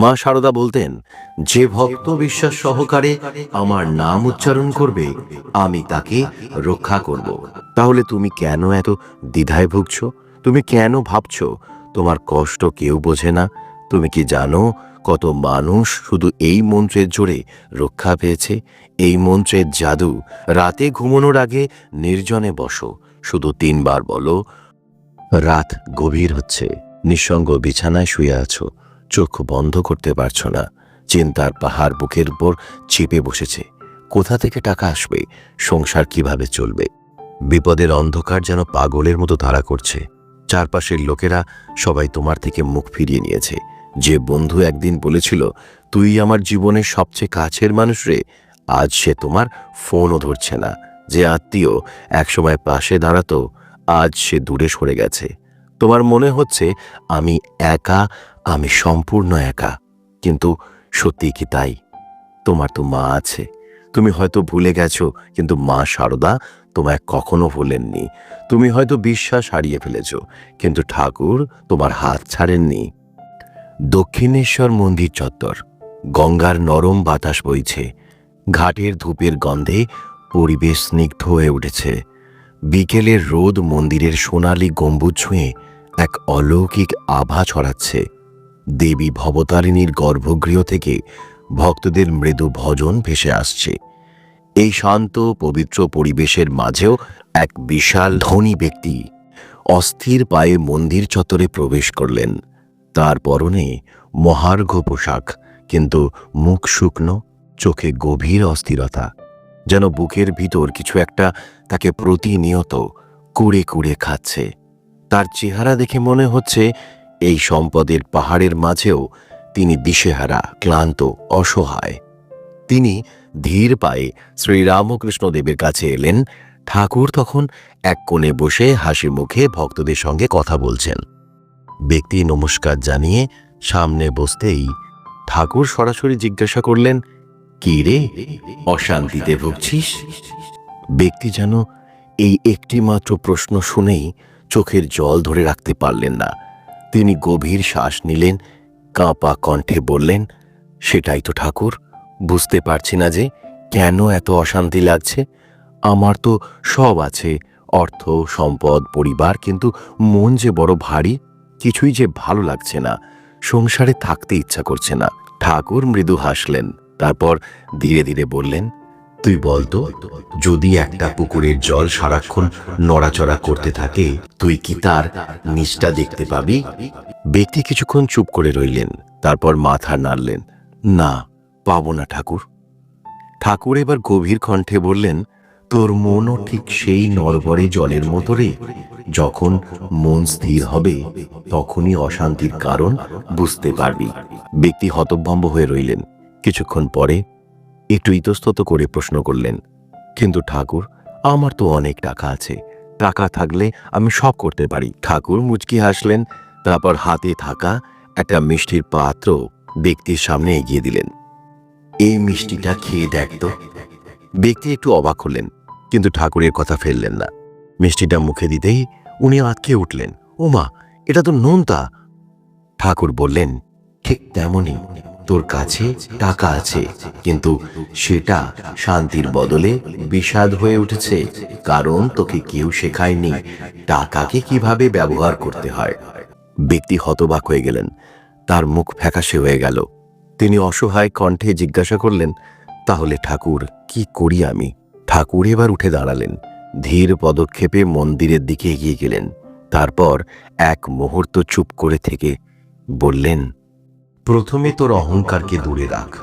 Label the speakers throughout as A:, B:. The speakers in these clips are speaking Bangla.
A: মা সারদা বলতেন, যে ভক্ত বিশ্বাস সহকারে আমার নাম উচ্চারণ করবে, আমি তাকে রক্ষা করব। তাহলে তুমি কেন এত দ্বিধায় ভুগছ? তুমি কেন ভাবছ তোমার কষ্ট কেউ বোঝে না? তুমি কি জানো কত মানুষ শুধু এই মন্ত্রের জোরে রক্ষা পেয়েছে? এই মন্ত্রের জাদু রাতে ঘুমানোর আগে নির্জনে বসো। শুধু তিনবার বলো, রাত গভীর হচ্ছে, নিঃসঙ্গ বিছানায় শুয়ে আছো। চোখ বন্ধ করতে পারছ না। চিন্তার পাহাড় বুকের উপর চেপে বসেছে। কোথা থেকে টাকা আসবে? সংসার কীভাবে চলবে? বিপদের অন্ধকার যেন পাগলের মতো ধারা করছে। চারপাশের লোকেরা সবাই তোমার থেকে মুখ ফিরিয়ে নিয়েছে। যে বন্ধু একদিন বলেছিল, তুই আমার জীবনের সবচেয়ে কাছের মানুষ রে। আজ সে তোমার ফোনও ধরছে না। যে আত্মীয় একসময় পাশে দাঁড়াতো, আজ সে দূরে সরে গেছে। তোমার মনে হচ্ছে আমি একা, আমি সম্পূর্ণ একা। কিন্তু সত্যি কি তাই? তোমার তো মা আছে। তুমি হয়তো ভুলে গেছো, কিন্তু মা সারদা তোমায় কখনো ভুলেননি। তুমি হয়তো বিশ্বাস হারিয়ে ফেলেছ, কিন্তু ঠাকুর তোমার হাত ছাড়েননি। দক্ষিণেশ্বর মন্দির চত্বর, গঙ্গার নরম বাতাস বইছে। ঘাটের ধূপের গন্ধে পরিবেশ স্নিগ্ধ হয়ে উঠেছে। বিকেলের রোদ মন্দিরের সোনালি গম্বুজ ছুঁয়ে এক অলৌকিক আভা ছড়াচ্ছে। দেবী ভবতারিণীর গর্ভগৃহ থেকে ভক্তদের মৃদু ভজন ভেসে আসছে। এই শান্ত, পবিত্র পরিবেশের মাঝেও এক বিশাল ধনী ব্যক্তি অস্থির পায়ে মন্দির চত্বরে প্রবেশ করলেন। তার পরনে মহার্ঘ পোশাক, কিন্তু মুখ শুকনো, চোখে গভীর অস্থিরতা, যেন বুকের ভিতর কিছু একটা তাকে প্রতিনিয়ত কুড়ে কুড়ে খাচ্ছে। তার চেহারা দেখে মনে হচ্ছে এই সম্পদের পাহাড়ের মাঝেও তিনি দিশেহারা, ক্লান্ত, অসহায়। তিনি ধীর পায়ে শ্রীরামকৃষ্ণ দেবের কাছে এলেন। ঠাকুর তখন এক কোণে বসে হাসি মুখে ভক্তদের সঙ্গে কথা বলছেন। ব্যক্তি নমস্কার জানিয়ে সামনে বসতেই ঠাকুর সরাসরি জিজ্ঞাসা করলেন, কি রে, অশান্তিতে ভুগছিস? ব্যক্তি যেন এই একটি মাত্র প্রশ্ন শুনেই চোখের জল ধরে রাখতে পারলেন না। তিনি গভীর শ্বাস নিলেন, কাঁপা কণ্ঠে বললেন, সেটাই তো ঠাকুর, বুঝতে পারছি না যে কেন এত অশান্তি লাগছে। আমার তো সব আছে, অর্থ, সম্পদ, পরিবার, কিন্তু মন যে বড় ভারী, কিছুই যে ভালো লাগছে না। সংসারে থাকতে ইচ্ছা করছে না। ঠাকুর মৃদু হাসলেন, তারপর ধীরে ধীরে বললেন তুই বলতো যদি একটা পুকুরের জল সারাক্ষণ নড়াচড়া করতে থাকে, তুই কি তার নিচটা দেখতে পাবি? ব্যক্তি কিছুক্ষণ চুপ করে রইলেন, তারপর মাথা নাড়লেন, না, পাবো না ঠাকুর। ঠাকুর এবার গভীর কণ্ঠে বললেন, তোর মনও ঠিক সেই নরবরে জলের মতো রে। যখন মন স্থির হবে, তখনই অশান্তির কারণ বুঝতে পারবি। ব্যক্তি হতভম্ব হয়ে রইলেন। কিছুক্ষণ পরে একটু ইতস্তত করে প্রশ্ন করলেন, কিন্তু ঠাকুর, আমার তো অনেক টাকা আছে। টাকা থাকলে আমি সব করতে পারি। ঠাকুর মুচকি হাসলেন, তারপর হাতে থাকা একটা মিষ্টির পাত্র ব্যক্তির সামনে এগিয়ে দিলেন। এই মিষ্টিটা খেয়ে দেখ তো। ব্যক্তি একটু অবাক হলেন, কিন্তু ঠাকুরের কথা ফেললেন না। মিষ্টিটা মুখে দিতেই উনি আঁতকে উঠলেন, ওমা, এটা তো নোনতা। ঠাকুর বললেন, ঠিক তেমনই। তোর কাছে টাকা আছে, কিন্তু সেটা শান্তির বদলে বিষাদ হয়ে উঠেছে, কারণ তোকে কেউ শেখায়নি টাকাকে কীভাবে ব্যবহার করতে হয়। ব্যক্তি হতবাক হয়ে গেলেন, তার মুখ ফ্যাকাশে হয়ে গেল। তিনি অসহায় কণ্ঠে জিজ্ঞাসা করলেন, তাহলে ঠাকুর, কি করি আমি? ঠাকুর এবার উঠে দাঁড়ালেন, ধীর পদক্ষেপে মন্দিরের দিকে এগিয়ে গেলেন। তারপর এক মুহূর্ত চুপ করে থেকে বললেন প্রথমে তোর অহংকারকে দূরে রাখ।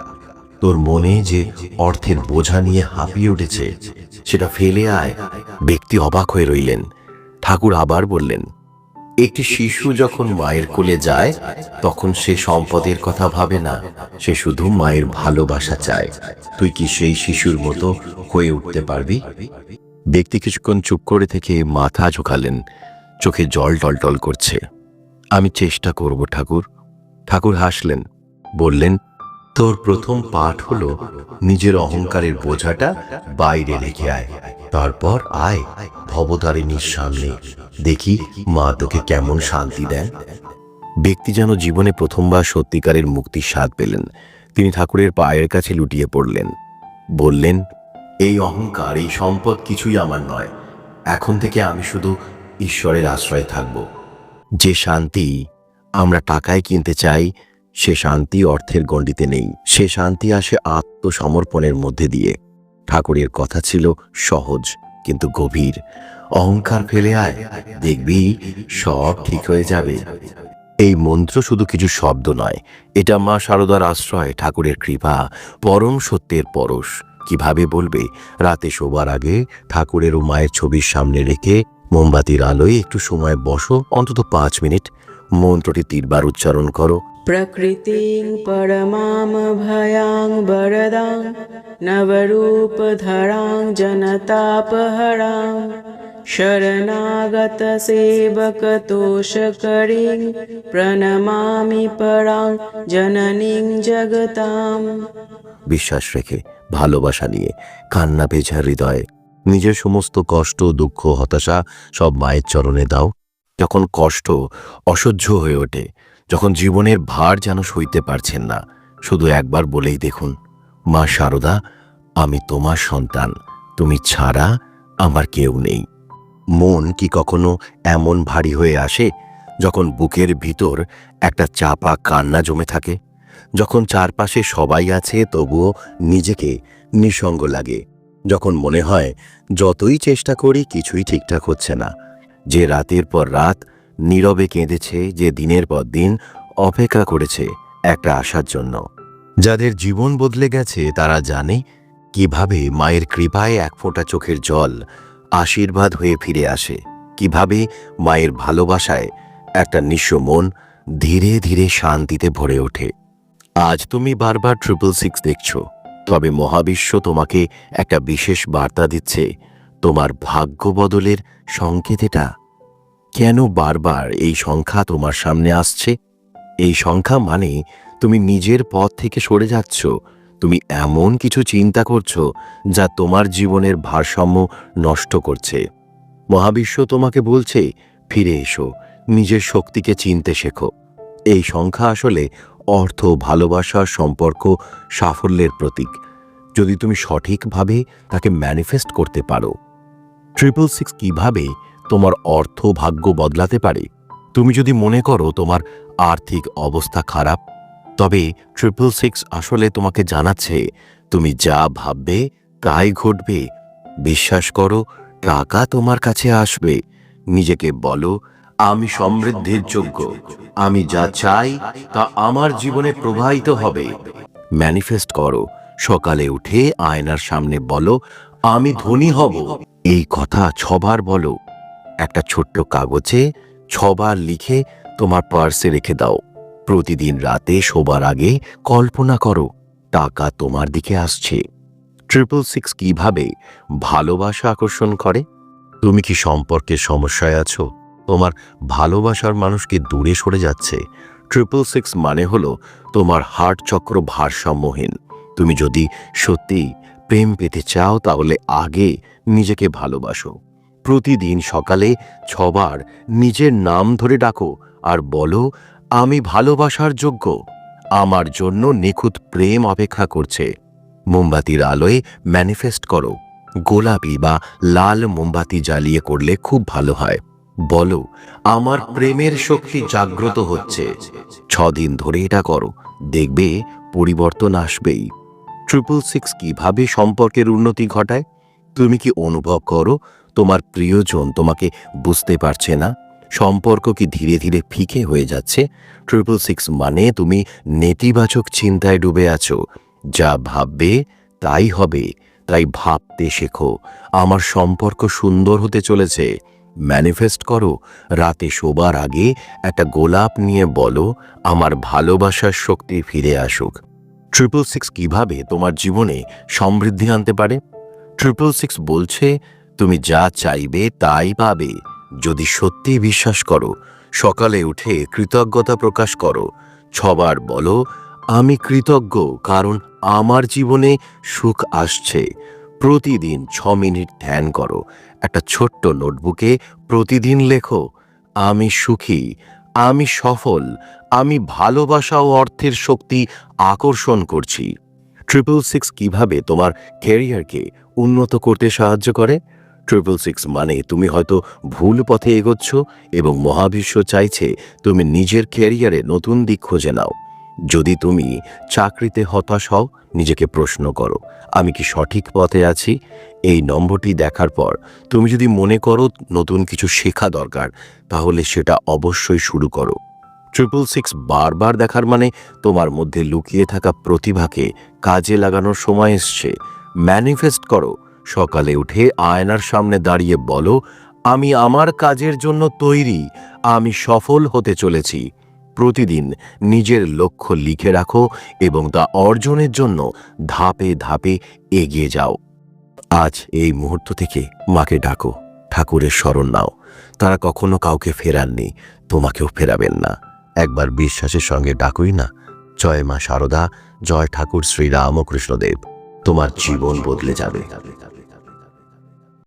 A: তোর মনে যে অর্থের বোঝা নিয়ে হাঁপিয়ে উঠেছে, সেটা ফেলে আয়। ব্যক্তি অবাক হয়ে রইলেন। ঠাকুর আবার বললেন, একটি শিশু যখন মায়ের কোলে যায়, তখন সে সম্পদের কথা ভাবে না। সে শুধু মায়ের ভালোবাসা চায়। তুই কি সেই শিশুর মতো হয়ে উঠতে পারবি? ব্যক্তি কিছুক্ষণ চুপ করে থেকে মাথা ঝোঁকালেন। চোখে জল টলটল করছে। আমি চেষ্টা করব ঠাকুর। ঠাকুর হাসলেন, বললেন, তোর প্রথম পাঠ হলো নিজের অহংকারের বোঝাটা বাইরে রেখে আয়। তারপর আয় ভবতারিণীর সামনে। দেখি মা তোকে কেমন শান্তি দেন। ব্যক্তি যেন জীবনে প্রথমবার সত্যিকারের মুক্তির স্বাদ পেলেন। তিনি ঠাকুরের পায়ের কাছে লুটিয়ে পড়লেন। বললেন, এই অহংকার, এই সম্পদ কিছুই আমার নয়। এখন থেকে আমি শুধু ঈশ্বরের আশ্রয়ে থাকব। যে শান্তি আমরা টাকায় কিনতে চাই, সে শান্তি অর্থের গণ্ডিতে নেই। সে শান্তি আসে আত্মসমর্পণের মধ্যে দিয়ে। ঠাকুরের কথা ছিল সহজ, কিন্তু গভীর। অহংকার ফেলে আয়, দেখবি সব ঠিক হয়ে যাবে। এই মন্ত্র শুধু কিছু শব্দ নয়, এটা মা শারদার আশ্রয় ঠাকুরের কৃপা, পরম সত্যের পরশ। কীভাবে বলবে? রাতে শোবার আগে ঠাকুরের ও মায়ের ছবির সামনে রেখে মোমবাতির আলোয় একটু সময় বসো, অন্তত পাঁচ মিনিট। মন্ত্রটি তিনবার উচ্চারণ করো।
B: প্রকৃতিং পরমাম ভয়াং বরদাং নবরূপ ধরাং জনতাপহরাং। শরণাগত সেবক তোষ করিং প্রণমামি পরাং জননীং জগতাম।
A: বিশ্বাস রেখে ভালোবাসা নিয়ে কান্না ভেজা হৃদয়ে নিজের সমস্ত কষ্ট দুঃখ হতাশা সব মায়ের চরণে দাও। যখন কষ্ট অসহ্য হয়ে ওঠে, যখন জীবনের ভার যেন সইতে পারছেন না, শুধু একবার বলেই দেখুন, মা শারদা আমি তোমার সন্তান, তুমি ছাড়া আমার কেউ নেই। মন কি কখনো এমন ভারী হয়ে আসে যখন বুকের ভিতর একটা চাপা কান্না জমে থাকে? যখন চারপাশে সবাই আছে তবুও নিজেকে নিঃসঙ্গ লাগে, যখন মনে হয়, যতই চেষ্টা করি, কিছুই ঠিকঠাক হচ্ছে না। যে রাতের পর রাত নীরবে কেঁদেছে, যে দিনের পর দিন অপেক্ষা করেছে একটা আশার জন্য। যাদের জীবন বদলে গেছে, তারা জানে কীভাবে মায়ের কৃপায় এক ফোঁটা চোখের জল আশীর্বাদ হয়ে ফিরে আসে, কীভাবে মায়ের ভালোবাসায় একটা নিঃস্ব মন ধীরে ধীরে শান্তিতে ভরে ওঠে। আজ তুমি বারবার ট্রিপল সিক্স দেখছ, তবে মহাবিশ্ব তোমাকে একটা বিশেষ বার্তা দিচ্ছে তোমার ভাগ্য বদলের সংকেত এটা কেন বারবার এই সংখ্যা তোমার সামনে আসছে? এই সংখ্যা মানে তুমি নিজের পথ থেকে সরে যাচ্ছ। তুমি এমন কিছু চিন্তা করছ যা তোমার জীবনের ভারসাম্য নষ্ট করছে। মহাবিশ্ব তোমাকে বলছে, ফিরে এসো, নিজের শক্তিকে চিনতে শেখো। এই সংখ্যা আসলে অর্থ ভালোবাসার সম্পর্ক, সাফল্যের প্রতীক। যদি তুমি সঠিকভাবে তাকে ম্যানিফেস্ট করতে পারো। ট্রিপল সিক্স কীভাবে তোমার অর্থ ভাগ্য বদলাতে পারে? তুমি যদি মনে করো তোমার আর্থিক অবস্থা খারাপ, তবে ট্রিপল সিক্স আসলে তোমাকে জানাচ্ছে, তুমি যা ভাববে তাই ঘটবে। বিশ্বাস করো, টাকা তোমার কাছে আসবে। নিজেকে বলো, আমি সমৃদ্ধির যোগ্য। আমি যা চাই তা আমার জীবনে প্রবাহিত হবে। ম্যানিফেস্ট করো, সকালে উঠে আয়নার সামনে বলো, আমি ধনী হব। এই কথা ছবার বলো। একটা ছোট্ট কাগজে ছবার লিখে তোমার পার্সে রেখে দাও। প্রতিদিন রাতে শোবার আগে কল্পনা করো, টাকা তোমার দিকে আসছে। ট্রিপল সিক্স কীভাবে ভালোবাসা আকর্ষণ করে? তুমি কি সম্পর্কে সমস্যায় আছো? তোমার ভালোবাসার মানুষকে দূরে সরে যাচ্ছে? ট্রিপল সিক্স মানে হলো তোমার হার্ট চক্র ভারসাম্যহীন। তুমি যদি সত্যি প্রেম পেতে চাও তাহলে আগে নিজেকে ভালোবাসো। প্রতিদিন সকালে ছবার নিজের নাম ধরে ডাকো আর বলো, আমি ভালোবাসার যোগ্য। আমার জন্য নিখুঁত প্রেম অপেক্ষা করছে। মোমবাতির আলোয় ম্যানিফেস্ট করো। গোলাপি বা লাল মোমবাতি জ্বালিয়ে করলে খুব ভালো হয়। বলো, আমার প্রেমের শক্তি জাগ্রত হচ্ছে। ছদিন ধরে এটা করো। দেখবে পরিবর্তন আসবেই। ট্রিপল সিক্স কীভাবে সম্পর্কের উন্নতি ঘটায়? তুমি কি অনুভব করো, তোমার প্রিয়জন তোমাকে বুঝতে পারছে না? সম্পর্ক কি ধীরে ধীরে ফিকে হয়ে যাচ্ছে? ট্রিপল সিক্স মানে তুমি নেতিবাচক চিন্তায় ডুবে আছো। যা ভাববে তাই হবে, তাই ভাবতে শেখো। আমার সম্পর্ক সুন্দর হতে চলেছে। ম্যানিফেস্ট করো, রাতে শোবার আগে একটা গোলাপ নিয়ে বলো, আমার ভালোবাসার শক্তি ফিরে আসুক। ট্রিপল সিক্স কীভাবে তোমার জীবনে সমৃদ্ধি আনতে পারে? ট্রিপল সিক্স বলছে, তুমি যা চাইবে তাই পাবে। যদি সত্যি বিশ্বাস করো, সকালে উঠে কৃতজ্ঞতা প্রকাশ করো। ছবার বলো, আমি কৃতজ্ঞ, কারণ আমার জীবনে সুখ আসছে। প্রতিদিন ছ মিনিট ধ্যান করো। একটা ছোট্ট নোটবুকে প্রতিদিন লেখো, আমি সুখী, আমি সফল, আমি ভালোবাসা ও অর্থের শক্তি আকর্ষণ করছি। ট্রিপল সিক্স কীভাবে তোমার ক্যারিয়ারকে উন্নত করতে সাহায্য করে। ট্রিপল সিক্স মানে তুমি হয়তো ভুল পথে এগোচ্ছ এবং মহাবিশ্ব চাইছে তুমি নিজের ক্যারিয়ারে নতুন দিক খুঁজে নাও। যদি তুমি চাকরিতে হতাশ হও, নিজেকে প্রশ্ন করো, আমি কি সঠিক পথে আছি? এই নম্বরটি দেখার পর তুমি যদি মনে করো নতুন কিছু শেখা দরকার, তাহলে সেটা অবশ্যই শুরু করো। ট্রিপল সিক্স বারবার দেখার মানে তোমার মধ্যে লুকিয়ে থাকা প্রতিভাকে কাজে লাগানোর সময় এসছে। ম্যানিফেস্ট করো। সকালে উঠে আয়নার সামনে দাঁড়িয়ে বলো, আমি আমার কাজের জন্য তৈরি, আমি সফল হতে চলেছি। প্রতিদিন নিজের লক্ষ্য লিখে রাখো এবং তা অর্জনের জন্য ধাপে ধাপে এগিয়ে যাও। আজ এই মুহূর্ত থেকে মাকে ডাকো, ঠাকুরের স্মরণ নাও। তারা কখনো কাউকে ফেরাননি, তোমাকেও ফেরাবেন না। একবার বিশ্বাসের সঙ্গে ডাকুই না। জয় মা শারদা জয় ঠাকুর শ্রী রামকৃষ্ণদেব। তোমার জীবন বদলে যাবে।